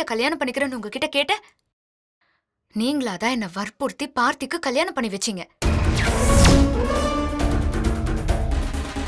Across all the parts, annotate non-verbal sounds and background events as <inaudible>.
பார்த்தியை கல்யாணம் பண்ணிக்கிறேன்னு உங்ககிட்ட கேட்டேன். நீங்களா தான் என்ன வற்புறுத்தி பார்த்திக்கு கல்யாணம் பண்ணி வச்சீங்க.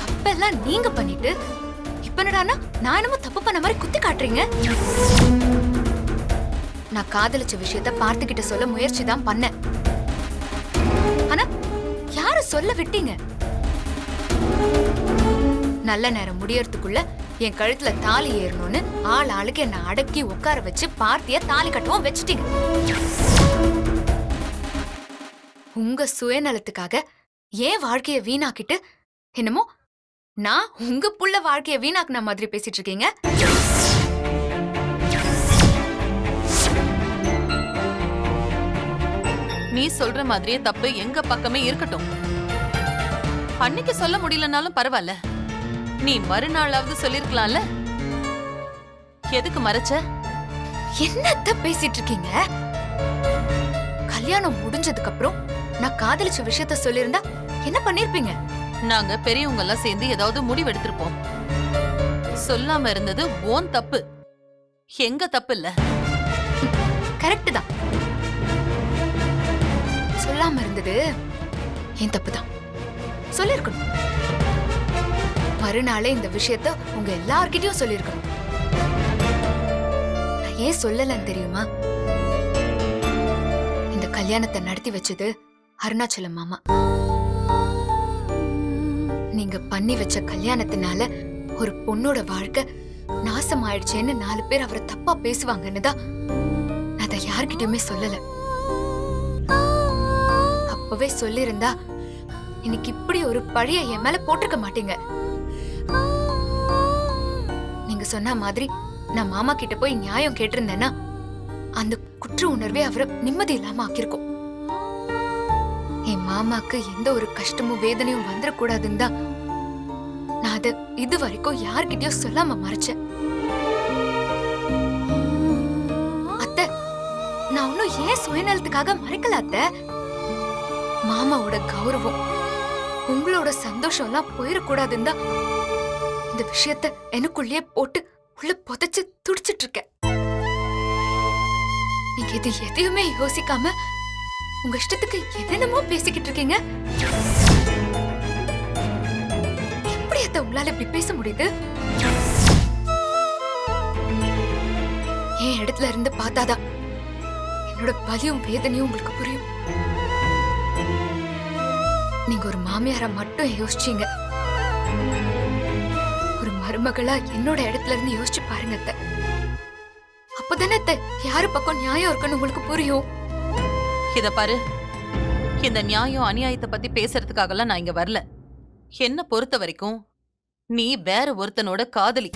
தப்பெல்லாம் நீங்க பண்ணிட்டு இப்ப என்னடானா நான் என்னமோ தப்பு பண்ண மாதிரி குத்தி காட்டுறீங்க. நான் காதலிச்ச விஷயத்த பார்த்துக்கிட்ட சொல்ல முயற்சி தான் பண்ணேன். ஆனா யாரும் சொல்ல விட்டீங்க? நல்ல நேரம் முடியறதுக்குள்ள என் கழுத்துல தாலி ஏறணும்னு ஆள் ஆளுக்கு என்ன அடக்கி உட்கார வச்சு பார்த்திய தாலி கட்டவும் வச்சுட்டீங்க. உங்க சுயநலத்துக்காக ஏன் வாழ்க்கைய வீணாக்கிட்டு என்னமோ நான் உங்க புள்ள வாழ்க்கைய வீணாக்குன மாதிரி பேசிட்டு இருக்கீங்க நீ சொல்ற மாதிரியே தப்பு எங்க பக்கமே இருக்கட்டும். அன்னைக்கு சொல்ல முடியலனாலும் பரவாயில்ல. நீ மறுநாளாவது சொல்லிருக்கலாம்ல? எதுக்கு மறைச்ச? என்னத்த பேசிட்டு இருக்கீங்க கல்யாணம் முடிஞ்சதுக்கு அப்புறம் நான் காதலிச்ச விஷயத்த சொல்லியிருந்தா என்ன பண்ணிருப்பீங்க? நாங்க பெரியவங்க எல்லாம் சேர்ந்து ஏதாவது முடிவு எடுத்திருப்போம் சொல்லாம இருந்தது ஓன் தப்பு. எங்க தப்பு இல்ல? கரெக்ட் தான். சொல்லாம இருந்தது என் தப்பு தான். சொல்லிருக்கணும். மறுநாளே இந்த விஷயத்த உங்க எல்லார்கிட்டயும் சொல்லிருக்கணும் நான் ஏன் சொல்லலன்னு தெரியுமா? இந்த கல்யாணத்தை நடத்தி வச்சது அருணாச்சலம் மாமா. நீங்க பண்ணி வச்ச கல்யாணத்தினால ஒரு பொண்ணோட வாழ்க்கை நாசம் ஆயிடுச்சேன்னு நாலு பேர் அவரை தப்பா பேசுவாங்கன்னு தான் நான் அதை யார்கிட்டயுமே சொல்லல. அப்பவே சொல்லியிருந்தா இன்னைக்கு இப்படி ஒரு பழைய என் மேல போட்டிருக்க மாட்டீங்க. சொன்ன மாதிரி நான் மாமா கிட்ட போய் நியாயம் கேட்டிருந்தேன்னா அந்த குற்ற உணர்வே அவரை நிம்மதி இல்லாம ஆக்கியிருக்கும். என் மாமாக்கு எந்த ஒரு கஷ்டமும் வேதனையும் வந்துடக்கூடாதுன்னு தான் நான் அதை இது வரைக்கும் யார்கிட்டயும் சொல்லாம மறைச்சேன். அத்தை நான் ஒன்னும் ஏன் சுயநலத்துக்காக மறைக்கல அத்தை? மாமாவோட கௌரவம் உங்களோட சந்தோஷம் எல்லாம் போயிடக்கூடாதுன்னு தான் இந்த விஷயத்த எனக்குள்ளேயே போட்டு உள்ள புதைச்சு துடிச்சிட்டு இருக்கேன் நீங்க இது எதையுமே யோசிக்காம உங்க இஷ்டத்துக்கு என்னென்னமோ பேசிக்கிட்டு இருக்கீங்க எப்படி அத்தை உங்களால இப்படி பேச முடியுது? என் இடத்துல இருந்து பார்த்தாதான் என்னோட பலியும் வேதனையும் உங்களுக்கு புரியும். நீங்க ஒரு மாமியாரை மட்டும் யோசிச்சீங்க. மருமகளா என்னோட இடத்துல இருந்து யோசிச்சு பாருங்க அத்தை. அப்பதானே அத்தை யாரு பக்கம் நியாயம் இருக்குன்னு உங்களுக்கு புரியும்? இத பாரு. இந்த நியாயம் அநியாயத்தை பத்தி பேசுறதுக்காகலாம் நான் இங்க வரல. என்ன பொறுத்த வரைக்கும் நீ வேற ஒருத்தனோட காதலி.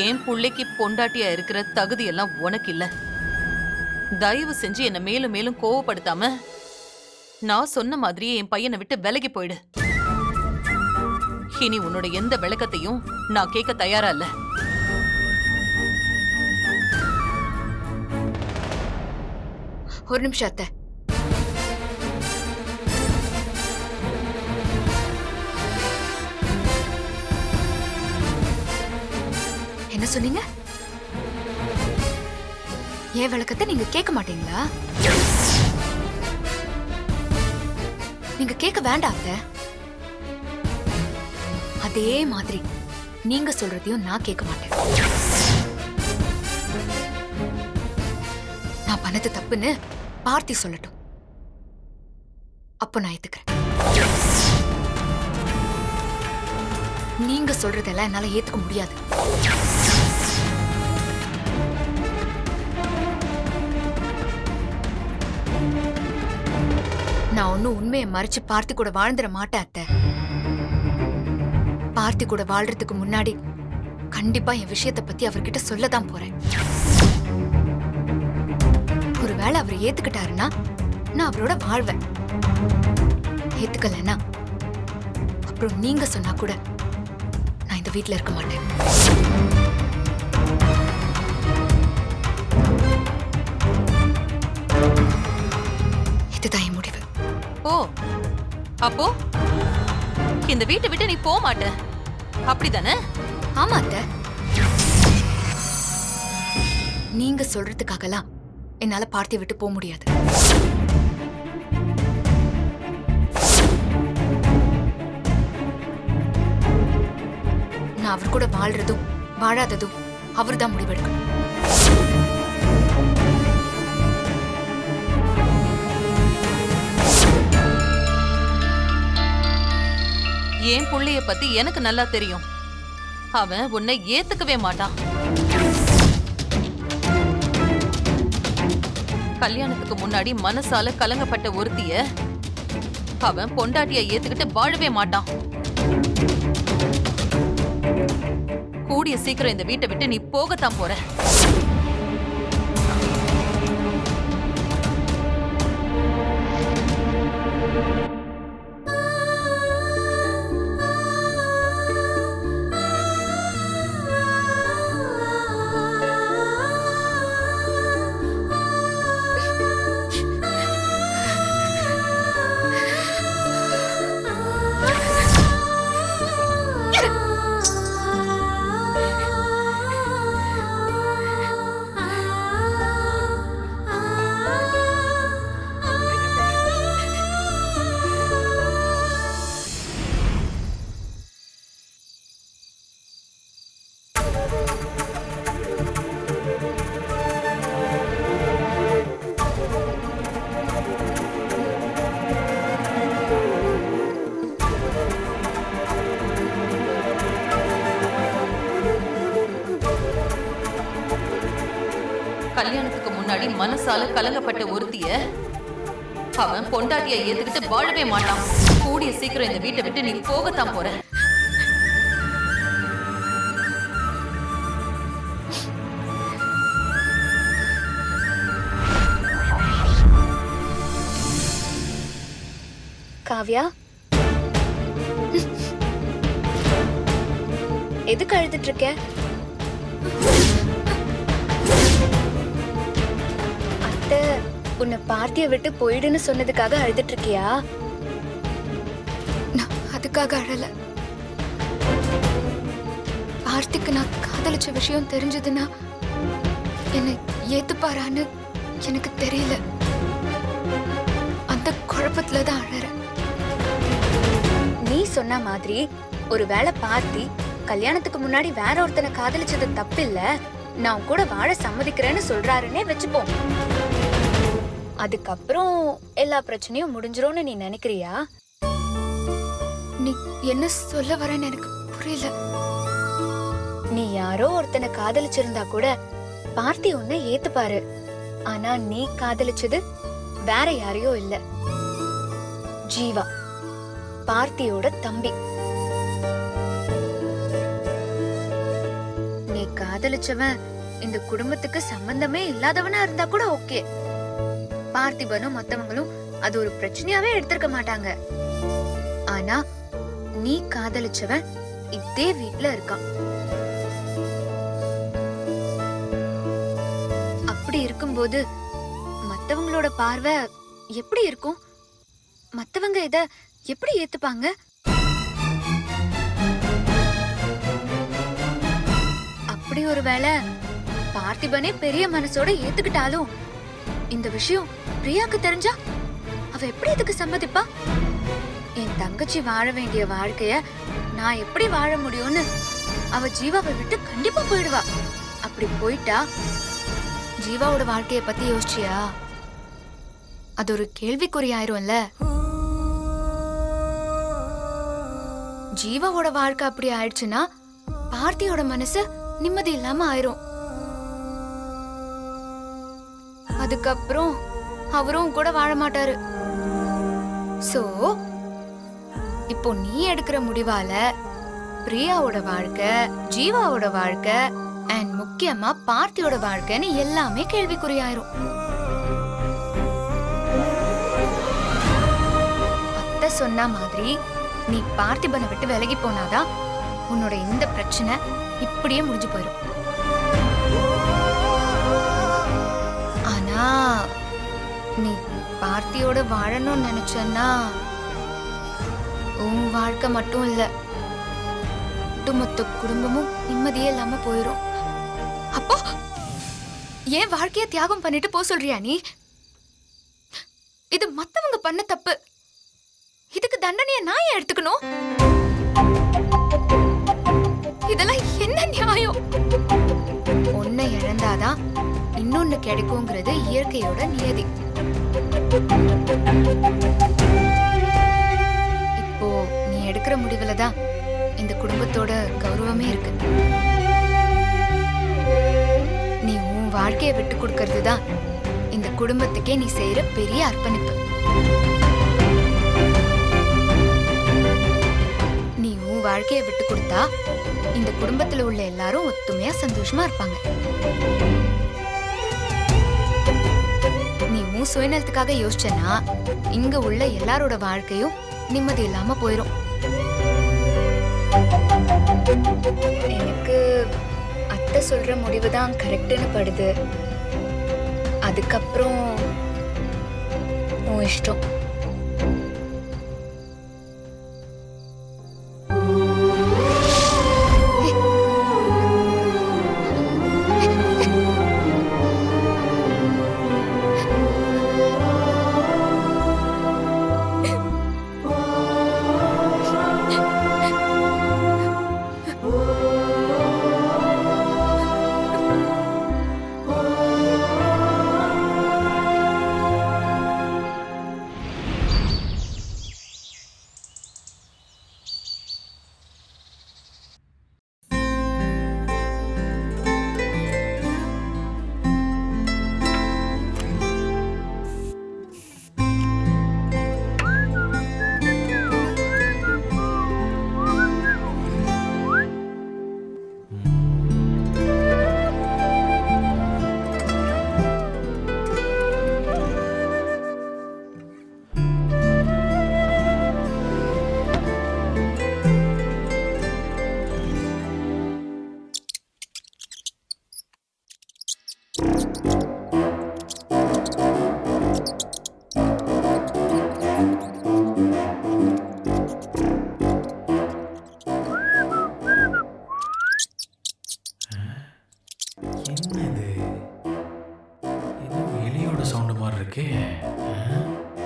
ஏன் புள்ளைக்கு பொண்டாட்டியா இருக்கிற தகுதி எல்லாம் உனக்கு இல்ல. தயவு செஞ்சு என்ன மேலும் மேலும் கோவப்படுத்தாம நான் சொன்ன மாதிரியே என் பையனை விட்டு விலகி போயிடு. இனி உன்னோட எந்த விளக்கத்தையும் நான் கேட்க தயாரா இல்ல. ஒரு நிமிஷம் அத்தை. என்ன சொன்னீங்க? என் விளக்கத்தை நீங்க கேட்க மாட்டீங்களா? நீங்க கேட்க வேண்டாம் அத்தை. அதே மாதிரி. நீங்க சொல்றதையும் நான் கேட்க மாட்டேன். நான் பண்ணது தப்புன்னு பார்த்தி சொல்லட்டும். அப்போ நான் ஏத்துக்கிறேன். நீங்க சொல்றதெல்லாம் என்னால ஏத்துக்க முடியாது. நான் ஒன்னும் உண்மையை மறைச்சு பார்த்தி கூட வாழ்ந்துட மாட்டேன் அத்தை. ஆர்த்தி கூட வாழ்றதுக்கு முன்னாடி கண்டிப்பா என் விஷயத்தை பத்தி அவர்கிட்ட சொல்லதான் போறேன். ஒருவேளை அவர் ஏத்துக்கிட்டாருன்னா நான் அவரோட வாழ்வேன். ஏத்துக்கலன்னா அப்புறம் நீங்க சொன்னா கூட நான் இந்த வீட்ல இருக்க மாட்டேன். இதுதான் என் முடிவு. ஓ அப்போ? இந்த வீட்டை விட்டு நீ போக மாட்டேன் அப்படிதானே? ஆமா அத்த. நீங்க சொல்றதுக்காகலாம் என்னால பார்த்தியை விட்டு போக முடியாது. நான் அவர் கூட வாழ்றதும் வாழாததும் அவர்தான் முடிவெடுக்கணும். என் புள்ளைய பத்தி எனக்கு நல்லா தெரியும். அவன் உன்னை ஏத்துக்கவே மாட்டான். கல்யாணத்துக்கு முன்னாடி மனசால கலங்கப்பட்ட ஒருத்திய அவன் பொண்டாட்டிய ஏத்துக்கிட்டு வாழவே மாட்டான். கூடிய சீக்கிரம் இந்த வீட்டை விட்டு நீ போகத்தான் போற. மனசால கலங்கப்பட்ட ஒருத்திய அவன் பொண்டாட்டிய ஏத்துக்கிட்டு வாழவே மாட்டான். கூடிய சீக்கிரம் இந்த வீட்டை விட்டு நீ போகத்தான் போற. காவ்யா? எதுக்கு அழுதுட்டு இருக்க? கிட்ட உன்னை பார்த்திய விட்டு போயிடுன்னு சொன்னதுக்காக அழுதுட்டு இருக்கியா நான் அதுக்காக அழல. பார்த்திக்கு நான் காதலிச்ச விஷயம் தெரிஞ்சதுன்னா என்னை ஏத்துப்பாரான்னு எனக்கு தெரியல. அந்த குழப்பத்துல தான் அழறேன். நீ சொன்ன மாதிரி ஒருவேளை பார்த்தி கல்யாணத்துக்கு முன்னாடி வேற ஒருத்தனை காதலிச்சது தப்பில்ல நான் கூட வாழ சம்மதிக்கிறேன்னு சொல்றாருன்னே வச்சுப்போம். அதுக்கப்புறம் எல்லா பிரச்சனையும் முடிஞ்சிரும்னு நீ நினைக்கிறியா? நீ என்ன சொல்ல வரேன்னு எனக்கு புரியல. நீ யாரோ ஒருத்தனை காதலிச்சிருந்தா கூட பார்த்தி உன்னை ஏத்துப்பாரு. ஆனா நீ காதலிச்சது வேற யாரையோ இல்ல. ஜீவா பார்த்தியோட தம்பி. நீ காதலிச்சவன் இந்த குடும்பத்துக்கு சம்பந்தமே இல்லாதவனா இருந்தா கூட ஓகே. பார்த்திபனும் மத்தவங்களும் அது ஒரு பிரச்சனையாவே எடுத்திருக்க மாட்டாங்க. ஆனா நீ காதலிச்சவன் இதே வீட்ல இருக்கான். அப்படி இருக்கும்போது மத்தவங்களோட பார்வை எப்படி இருக்கும்? மத்தவங்க இத எப்படி ஏத்துப்பாங்க? அப்படி ஒருவேளை பார்த்திபனே பெரிய மனசோட ஏத்துக்கிட்டாலும் இந்த விஷயம் பிரியாக்கு தெரிஞ்சா அவ எப்படி இதுக்கு சம்மதிப்பா? என் தங்கச்சி வாழ வேண்டிய வாழ்க்கைய நான் எப்படி வாழ முடியும்னு அவ ஜீவாவை விட்டு கண்டிப்பா போயிடுவா. அப்படி போயிட்டா ஜீவாவோட வாழ்க்கைய பத்தி யோசிச்சியா? அது ஒரு கேள்விக்குறி ஆயிரும்ல. ஜீவாவோட வாழ்க்கை அப்படி ஆயிடுச்சுன்னா பார்த்தியோட மனசு நிம்மதி இல்லாம ஆயிரும். அதுக்கப்புறம் அவரும் கூட வாழ மாட்டாரு. சோ இப்போ நீ எடுக்கிற முடிவால பிரியாவோட வாழ்க்கை ஜீவாவோட வாழ்க்கை அண்ட் முக்கியமா பார்த்தியோட வாழ்க்கைன்னு எல்லாமே கேள்விக்குறியாயிரும். அத்தை சொன்ன மாதிரி நீ பார்த்திபனை விட்டு விலகி போனாதான் உன்னோட இந்த பிரச்சனை இப்படியே முடிஞ்சு போயிடும் ஆர்த்தியோட வாழணும்னு நினைச்சன்னா உன் வாழ்க்கை மட்டும் இல்ல ஒட்டுமொத்த குடும்பமும் நிம்மதியே இல்லாம போயிரும். அப்போ ஏன் வாழ்க்கைய தியாகம் பண்ணிட்டு போ சொல்றியா நீ? இது மத்தவங்க பண்ண தப்பு. இதுக்கு தண்டனைய நான் ஏன் எடுத்துக்கணும்? இதெல்லாம் என்ன நியாயம்? ஒன்னை இழந்தாதான் இன்னொன்னு கிடைக்குங்கிறது இயற்கையோட நியதி. இப்போ நீ எடுக்கிற முடிவுல தான் இந்த குடும்பத்தோட கௌரவமே இருக்கு. நீ உன் வாழ்க்கையை விட்டு கொடுக்கறது தான் இந்த குடும்பத்துக்கே நீ செய்யற பெரிய அர்ப்பணிப்பு. நீ உன் வாழ்க்கையை விட்டு கொடுத்தா இந்த குடும்பத்துல உள்ள எல்லாரும் ஒத்துமையா சந்தோஷமா இருப்பாங்க. நீ சுயநலத்துக்காக யோசிச்சனா இங்க உள்ள எல்லாரோட வாழ்க்கையும் நிம்மதி இல்லாம போயிடும் எனக்கு அத்தை சொல்ற முடிவு தான் கரெக்டுன்னு படுது. அதுக்கப்புறம் உன் இஷ்டம்.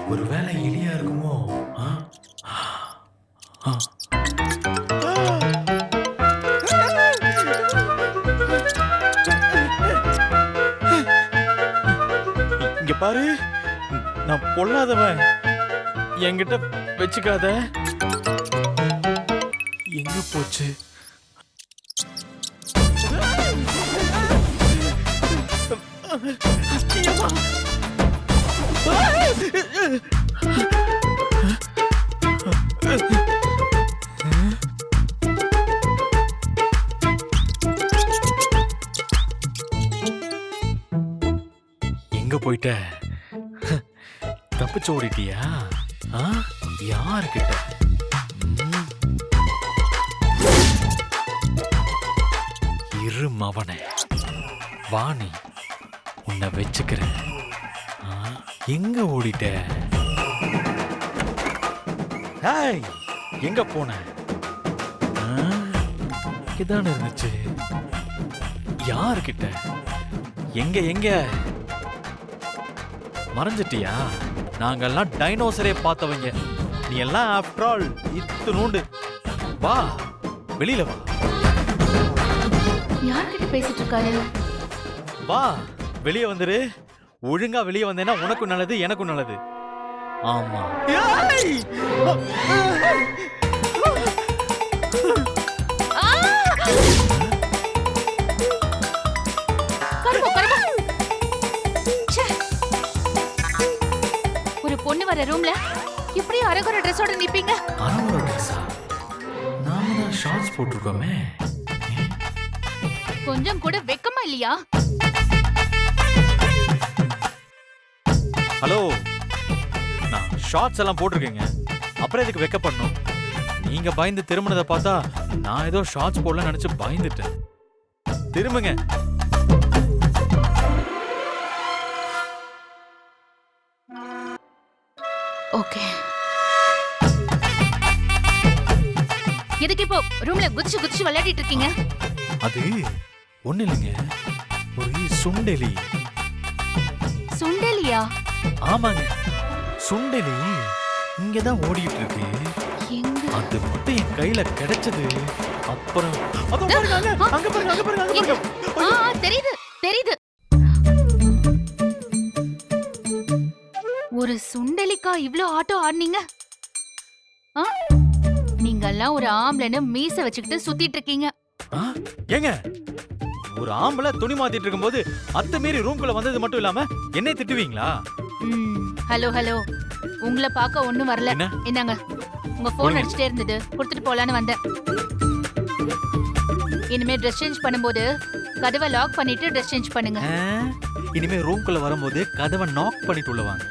ஒருவேளை எலியா இருக்குமோ? ஆ? இங்க பாரு. நான் பொல்லாதவன். என்கிட்ட வச்சுக்காத. எங்க போச்சு? எங்க போயிட்ட? தப்பிச்சு ஓடிட்டியா யாருக்கிட்ட? இரு மவனே வாணி உன்னை வச்சுக்கிறேன். எங்க ஓடிட்ட ஹாய் எங்க போன? இதானே இருந்துச்சு. யாருக்கிட்ட? எங்க எங்க? மறைஞ்சிட்டியா நாங்கெல்லாம் டைனோசரே பார்த்தவங்க. நீ எல்லாம் ஆஃப்டர் ஆல் இத்துணூண்டு வா வெளியில வா. யார்கிட்ட பேசிட்டு இருக்காரு? வா வெளியே வந்துரு. ஒழுங்கா வெளியே வந்தேன்னா உனக்கும் நல்லது எனக்கும் நல்லது. ஆமா. ஒரு பொண்ணு வர ரூம்ல இப்படி அரகுற ட்ரெஸ்ஸோட நிப்பீங்க? அறவரோட ட்ரெஸ்ஸா நாம தான் ஷார்ட்ஸ் போட்டிருக்கோமே. கொஞ்சம் கூட வெக்கமா இல்லையா? ஹலோ நான் ஷார்ட்ஸ் எல்லாம் போட்டிருக்கேங்க. அப்புறம் எதுக்கு வெக்க பண்ணும் நீங்க பயந்து திரும்பினதை பார்த்தா நான் ஏதோ ஷார்ட்ஸ் போடலன்னு நினைச்சு பயந்துட்டேன். திரும்புங்க. ஓகே எதுக்கு இப்போ ரூம்ல குதிச்சு குதிச்சு விளையாடிட்டு இருக்கீங்க? அது ஒண்ணு இல்லைங்க. ஒரு சுண்டெலி. சுண்டலியா? ஆமாங்க. சுண்டெலி இங்கதான் ஓடிட்டு இருக்கு அது மட்டும் என் கையில கிடைச்சது. அப்புறம் அதோ பாருங்க அங்க, அங்க பாருங்க அங்க பாருங்க அங்க பாருங்க. தெரியுது தெரியுது. ஒரு சுண்டலிக்கா இவ்ளோ ஆட்டோ ஆடுனீங்க? ஆ? நீங்கெல்லாம் ஒரு ஆம்பளைன்னு மீச வச்சுக்கிட்டு சுத்திட்டு இருக்கீங்க? ஏங்க? ஒரு ஆம்பளை துணி மாத்திட்டு இருக்கும்போது அத்தை மீறி ரூம்குள்ள வந்தது மட்டும் இல்லாம என்னை திட்டுவீங்களா? ஹலோ ஹலோ உங்களை பார்க்க ஒண்ணும் வரல. என்ன? என்னங்க உங்க போன் கொடுங்க. அடிச்சிட்டே இருந்தது. கொடுத்துட்டு போலான்னு வந்தேன். இனிமே ட்ரெஸ் சேஞ்ச் பண்ணும்போது கதவை லாக் பண்ணிட்டு ட்ரெஸ் சேஞ்ச் பண்ணுங்க. ஆ? இனிமே ரூம்குள்ள வரும்போது கதவை நாக் பண்ணிட்டு உள்ள வாங்க.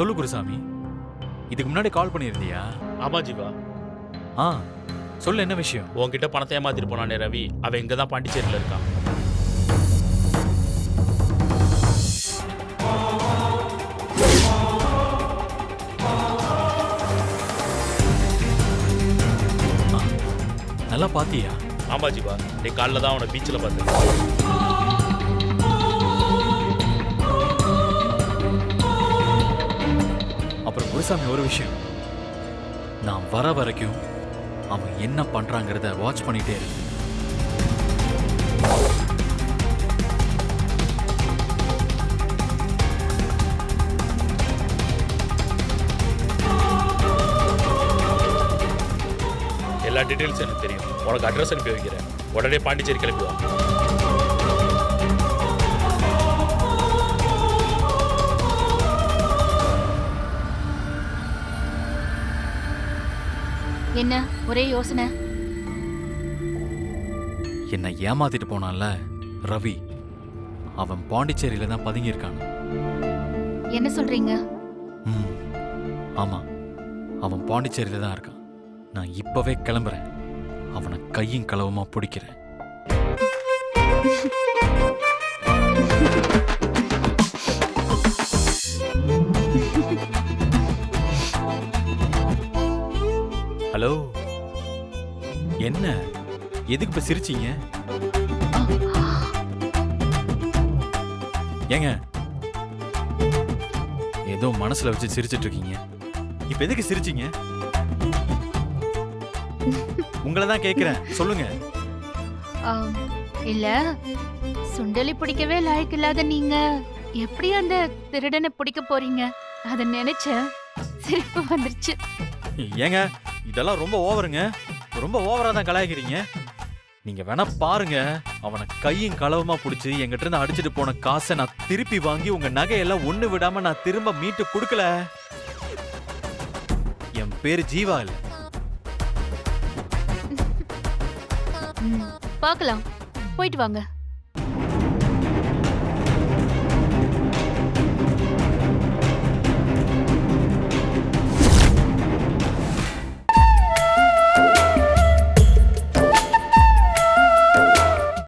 சொல்லு குருசாமி. இதுக்கு முன்னாடி கால் பண்ணியிருந்தியா? ஆமா ஜீவா ஆ சொல்லு என்ன விஷயம்? உன்கிட்ட பணத்தை ஏமாத்திட்டு போனானே ரவி. அவன் இங்க தான் பாண்டிச்சேரியில இருக்கான் நல்லா பாத்தியா? ஆமா ஜீவா நீ காலைல தான் அவனை பீச்சில் பார்த்தேன் சாமி ஒரு விஷயம். நான் வர வரைக்கும் அவன் என்ன பண்றாங்கிறத வாட்ச் பண்ணிட்டே இருக்கு எல்லா டீட்டெயில்ஸும் எனக்கு தெரியும். உனக்கு அட்ரஸ் அனுப்பி வைக்கிறேன். உடனே பாண்டிச்சேரி கிளம்பி என்ன ஒரே யோசனை? என்னை ஏமாத்திட்டு போனான்ல ரவி. அவன் பாண்டிச்சேரியில தான் பதுங்கி இருக்கான் என்ன சொல்றீங்க? ம் ஆமா. அவன் பாண்டிச்சேரியில தான் இருக்கான். நான் இப்பவே கிளம்புறேன். அவனை கையும் களவுமா பிடிக்கிறேன். <laughs> எதுக்கு இப்ப சிரிச்சீங்க? ஏங்க ஏதோ மனசுல வச்சு சிரிச்சிட்டு இருக்கீங்க. இப்ப எதுக்கு சிரிச்சீங்க? உங்களை தான் கேக்குறேன். சொல்லுங்க. இல்ல சுண்டலி பிடிக்கவே லாய்க்கு இல்லாத நீங்க எப்படி அந்த திருடனை பிடிக்க போறீங்க? அத நினைச்சேன். சிரிப்பு வந்துருச்சு. ஏங்க இதெல்லாம் ரொம்ப ஓவருங்க. ரொம்ப ஓவரா தான் கலாய்க்கிறீங்க. நீங்க வேணா பாருங்க. அவனை கையும் களவுமா பிடிச்சி எங்கிட்ட இருந்து அடிச்சிட்டு போன காசை நான் திருப்பி வாங்கி உங்க நகையெல்லாம் ஒண்ணு விடாம நான் திரும்ப மீட்டு கொடுக்கல. என் பேரு ஜீவா இல்ல. பார்க்கலாம். போயிட்டு வாங்க.